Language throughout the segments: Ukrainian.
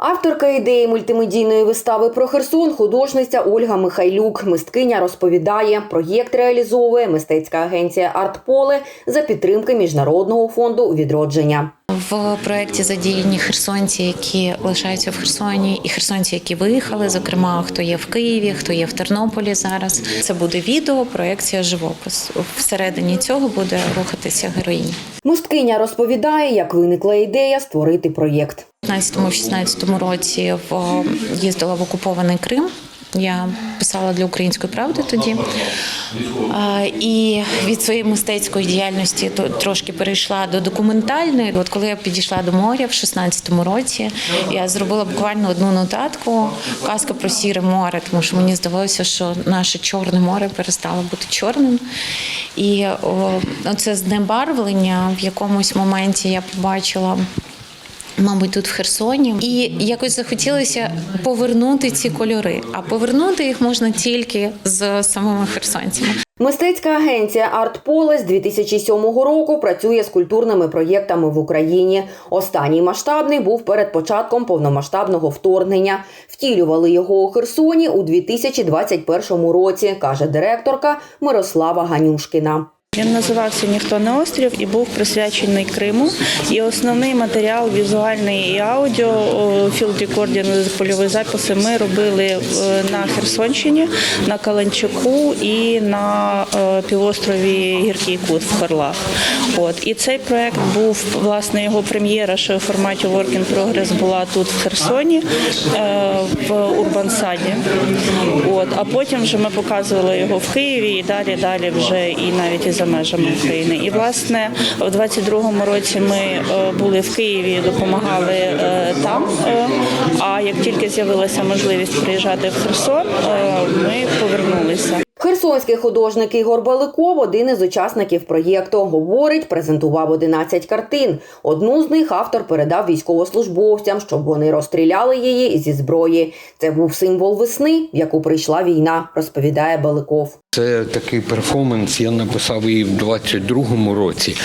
Авторка ідеї мультимедійної вистави про Херсон, художниця Ольга Михайлюк. Мисткиня розповідає, проєкт реалізовує мистецька агенція Артполе за підтримки міжнародного фонду відродження. В проєкті задіяні херсонці, які лишаються в Херсоні, і херсонці, які виїхали, зокрема, хто є в Києві, хто є в Тернополі зараз. Це буде відео, проекція живопис. Всередині цього буде рухатися героїня. Мисткиня розповідає, як виникла ідея створити проєкт. У 15-16 році в їздила в окупований Крим. Я писала для української правди тоді. І від своєї мистецької діяльності трошки перейшла до документальної. От коли я підійшла до моря в 16-му році, я зробила буквально одну нотатку казка про сіре море, тому що мені здавалося, що наше чорне море перестало бути чорним. І це знебарвлення в якомусь моменті я побачила. Мабуть, тут в Херсоні, і якось захотілося повернути ці кольори. А повернути їх можна тільки з самими херсонцями. Мистецька агенція Артполе з 2007 року працює з культурними проєктами в Україні. Останній масштабний був перед початком повномасштабного вторгнення. Втілювали його у Херсоні у 2021 році, каже директорка Мирослава Ганюшкіна. Він називався Ніхто не острів і був присвячений Криму. І основний матеріал візуальний і аудіо, філд рекордінг, польові записи ми робили е, на Херсонщині, на Каланчаку і на е, півострові Гіркий Кут в Хорлах. От і цей проект був власне його прем'єра, що в форматі Work in Progress була тут в Херсоні е, в Урбансаді. От а потім вже ми показували його в Києві і далі, далі вже і навіть і за межами України. І власне в 22-му році ми е, були в Києві, допомагали е, там. е, А як тільки з'явилася можливість приїжджати в Херсон, ми повернулися. Херсонський художник Ігор Баликов, один із учасників проєкту, говорить, презентував 11 картин. Одну з них автор передав військовослужбовцям, щоб вони розстріляли її зі зброї. Це був символ весни, в яку прийшла війна, розповідає Баликов. Це такий перформанс. Я написав її в 22-му році,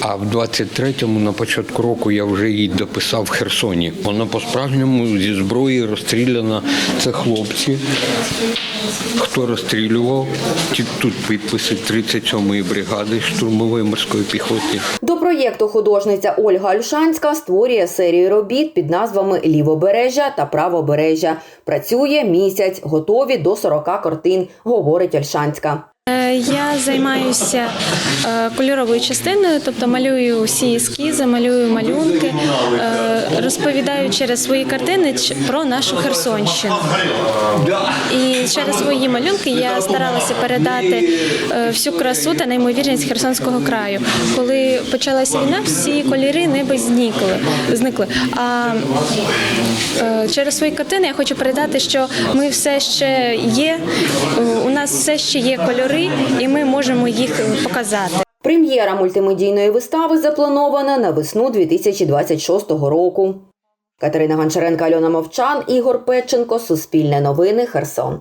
а в 23-му на початку року я вже її дописав в Херсоні. Вона по-справжньому зі зброї розстріляна. Це хлопці. Хто розстрілював? Тут підписи 37-ї бригади штурмової морської піхоти. До проєкту художниця Ольга Альшанська створює серію робіт під назвами Лівобережжя та Правобережжя. Працює місяць, готові до 40 картин, говорить Альшанська. Е, Я займаюся е, кольоровою частиною, тобто малюю всі ескізи, малюю малюнки, е, розповідаю через свої картини про нашу Херсонщину. І через свої малюнки я старалася передати всю красу та неймовірність Херсонського краю. Коли почалася війна, всі кольори ніби зникли. зникли. А через свої картини я хочу передати, що ми все ще є, у нас все ще є кольори, і ми можемо їх показати. Прем'єра мультимедійної вистави запланована на весну 2026 року. Катерина Гончаренко, Альона Мовчан, Ігор Печенко, Суспільне новини, Херсон.